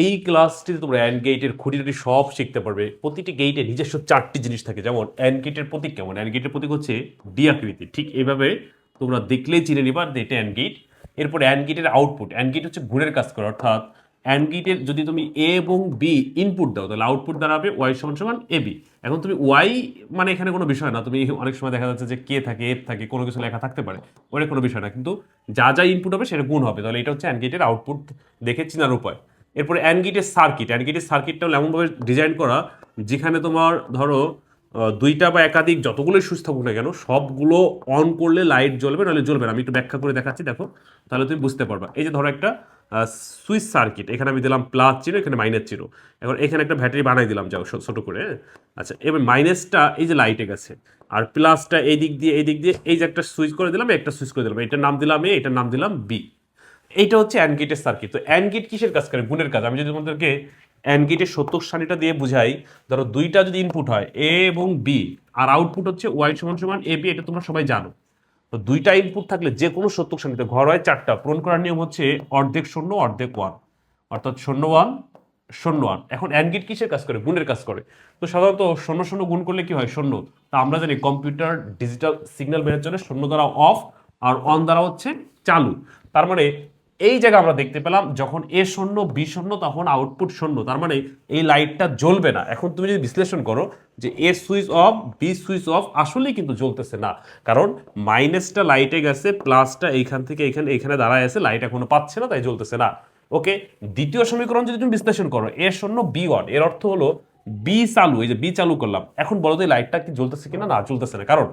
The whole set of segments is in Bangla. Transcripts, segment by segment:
এই ক্লাসটিতে তোমরা অ্যান্ড গেটের খুঁটিনাটি সব শিখতে পারবে। প্রতিটি গেটে নিজস্ব চারটি জিনিস থাকে। যেমন অ্যান্ড গেটের প্রতীক কেমন? অ্যান্ড গেটের প্রতীক হচ্ছে ডি আকৃতি। ঠিক এইভাবে তোমরা দেখলেই চিনে নিবা এটা অ্যান্ড গেট এরপর অ্যান্ড গেটের আউটপুট অ্যান্ড গেট হচ্ছে গুণের কাজ করে। অর্থাৎ অ্যান্ড গেটের যদি তুমি এ এবং বি ইনপুট দাও, তাহলে আউটপুট দাঁড়াবে ওয়াই সমান সমান এ বি এখন তুমি ওয়াই মানে এখানে কোনো বিষয় না। তুমি অনেক সময় দেখা যাচ্ছে যে কে থাকে এফ থাকে, কোনো কিছু লেখা থাকতে পারে। ওটা কোনো বিষয় না। কিন্তু যা যা ইনপুট হবে, সেটা গুণ হবে। তাহলে এটা হচ্ছে অ্যান্ড গেটের আউটপুট দেখে চেনার উপায়। এরপরে অ্যান্ড গেটের সার্কিট অ্যান্ড গেটের সার্কিটটাও এমনভাবে ডিজাইন করা, যেখানে তোমার ধরো দুইটা বা একাধিক যতগুলোই সুইচ থাকুক না কেন, সবগুলো অন করলে লাইট জ্বলবে, নাহলে জ্বলবে না। আমি একটু ব্যাখ্যা করে দেখাচ্ছি, দেখো। তাহলে তুমি বুঝতে পারবা। এই যে ধরো একটা সুইচ সার্কিট এখানে আমি দিলাম প্লাস চিহ্ন, এখানে মাইনাস চিহ্ন। এখন এখানে একটা ব্যাটারি বানাই দিলাম, যাও, ছোট করে হ্যাঁ? আচ্ছা এবার মাইনাসটা এই যে লাইটে গেছে, আর প্লাসটা এই দিক দিয়ে, এই দিক দিয়ে, এই যে একটা সুইচ করে দিলাম, একটা সুইচ করে দিলাম। এটার নাম দিলাম এ এটার নাম দিলাম বি এইটা হচ্ছে অ্যানগেটের সার্কিট তো অ্যানগেট কিসের কাজ করে? গুণের কাজ। আমি যদি তোমাদেরকে অ্যানগেটের সত্যক সারিটা দিয়ে বুঝাই, ধরো দুইটা যদি ইনপুট হয় এ এবং বি আর আউটপুট হচ্ছে ওয়াই সমান সমান এ বি এটা তোমরা সবাই জানো। তো দুইটা ইনপুট থাকলে যে কোনো সত্যক সারিতে ঘর হয় চারটা। পূরণ করার নিয়ম হচ্ছে অর্ধেক শূন্য, অর্ধেক ওয়ান অর্থাৎ শূন্য ওয়ান শূন্য ওয়ান এখন অ্যানগেট কিসের কাজ করে? গুণের কাজ করে। তো সাধারণত শূন্য শূন্য গুণ করলে কি হয়? শূন্য। তা আমরা জানি কম্পিউটার ডিজিটাল সিগন্যাল বের জন্য শূন্য দ্বারা অফ আর অন দ্বারা হচ্ছে চালু। তার মানে এই জায়গা আমরা দেখতে পেলাম, যখন এ শূন্য বি শূন্য, তখন আউটপুট শূন্য। তার মানে এই লাইটটা জ্বলবে না। এখন তুমি যদি বিশ্লেষণ করো যে A switch off B switch off আসলেই কিন্তু জ্বলতেছে না। কারণ মাইনাসটা লাইটে গেছে, প্লাসটা এইখান থেকে এখানে এখানে দাঁড়ায় আছে লাইট এখনও পাচ্ছে না, তাই জ্বলতেছে না। ওকে দ্বিতীয় সমীকরণ যদি তুমি বিশ্লেষণ করো এ শূন্য বি ওয়ানের অর্থ হলো বি চালু, এই যে বি চালু করলাম। এখন বলো তো এই লাইটটা কি জ্বলতেছে কিনা? না, জ্বলতেছে না। কারণ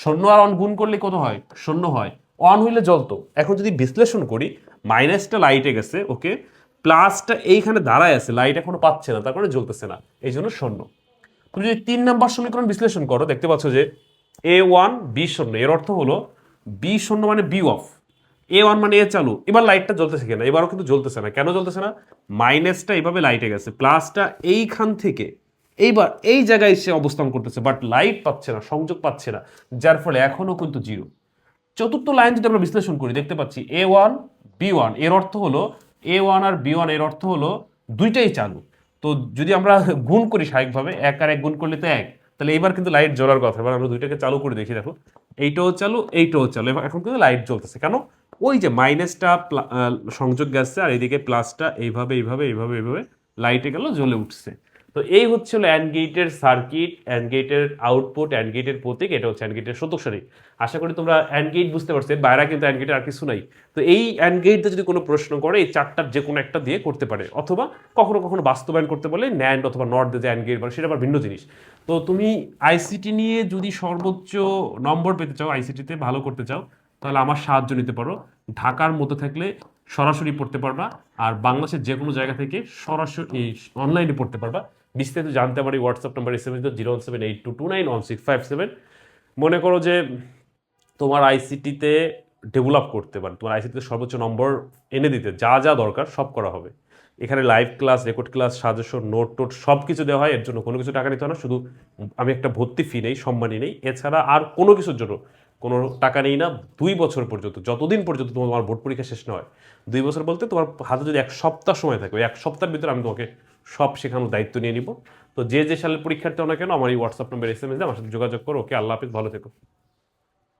শূন্য আর অন গুণ করলে কত হয়? শূন্য হয়। অন হইলে জ্বলতো। এখন যদি বিশ্লেষণ করি মাইনাসটা লাইটে গেছে ওকে প্লাসটা এইখানে দাঁড়ায় আছে লাইট এখনও পাচ্ছে না তার কারণে জ্বলতেছে না। এই জন্য শূন্য। তুমি যদি তিন নাম্বার সমীকরণ বিশ্লেষণ করো, দেখতে পাচ্ছ যে এ ওয়ান বি শূন্য, এর অর্থ হলো বি শূন্য মানে বি অফ এ ওয়ান মানে এ চালু। এবার লাইটটা জ্বলতেছে কিনা? এবারও কিন্তু জ্বলতেছে না। কেন জ্বলতেছে না? মাইনাসটা এইভাবে লাইটে গেছে। প্লাসটা এইখান থেকে, এইবার এই জায়গায় সে অবস্থান করতেছে বাট লাইট পাচ্ছে না, সংযোগ পাচ্ছে না, যার ফলে এখনও কিন্তু জিরো চতুর্থ লাইন যদি আমরা বিশ্লেষণ করি, দেখতে পাচ্ছি এ ওয়ান বি ওয়ানের অর্থ হলো এ ওয়ান আর বি ওয়ানের অর্থ হলো দুইটাই চালু। তো যদি আমরা গুণ করি স্বাভাবিকভাবে, এক আর এক গুণ করলে তো এক। তাহলে এবার কিন্তু লাইট জ্বলার কথা, এবার আমরা দুইটাকে চালু করে দেখি, দেখো। এইটাও চালু এইটাও চালু, এবার এখন কিন্তু লাইট জ্বলতেছে। কেন? ওই যে মাইনাসটা সংযোগ গেছে আর এইদিকে প্লাসটা এইভাবে এইভাবে এইভাবে এইভাবে লাইটে গেল, জ্বলে উঠছে। তো এই হচ্ছে হলো অ্যান্ড গেটের সার্কিট অ্যান্ড গেটের আউটপুট অ্যান্ড গেটের প্রতীক, এটা হচ্ছে অ্যান্ড গেটের শতকসারি আশা করি তোমরা অ্যান্ড গেট বুঝতে পারছ বাইরে কিন্তু অ্যান্ড গেটের আর কিছু নাই। তো এই অ্যান্ড গেটে যদি কোনো প্রশ্ন করে, এই চারটার যে কোনো একটা দিয়ে করতে পারে, অথবা কখনো কখনো বাস্তবায়ন করতে বলে ন্যান্ড অথবা নট যে অ্যান্ড গেট বলে, সেটা আবার ভিন্ন জিনিস। তো তুমি আইসিটি নিয়ে যদি সর্বোচ্চ নম্বর পেতে চাও আইসিটিতে ভালো করতে চাও, তাহলে আমার সাহায্য নিতে পারো। ঢাকার মধ্যে থাকলে সরাসরি পড়তে পারবা, আর বাংলাদেশের যে কোনো জায়গা থেকে সরাসরি অনলাইনে পড়তে পারবা। বিস্তারিত জানতে পারি WhatsApp number S M S zero one seven eight two two nine one six five seven মনে করো যে তোমার আইসিটিতে ডেভেলপ করতে পারে, তোমার আইসিটিতে সর্বোচ্চ নম্বর এনে দিতে, যা যা দরকার সব করা হবে। এখানে live class record class suggestion note টোট সব কিছু দেওয়া হয়, এর জন্য কোনো কিছু টাকা নিতে হয় না, শুধু আমি একটা ভর্তি ফি নেই, সম্মানই নেই। এছাড়া আর কোনো কিছুর জন্য কোনো টাকা নেই না, দুই বছর পর্যন্ত, যতদিন পর্যন্ত তোমার বোর্ড পরীক্ষা শেষ না হয়, দুই বছর বলতে তোমার হাতে যদি এক সপ্তাহ সময় থাকে, ওই এক সপ্তাহের ভিতরে আমি তোমাকে সব শেখানোর দায়িত্ব নিয়ে নিব। তো যে যে সালের পরীক্ষার্থী ওনাকে কেন, আমার এই WhatsApp number S M S আমার সাথে যোগাযোগ করো। ওকে, আল্লাহ হাফিজ, ভালো থেকো।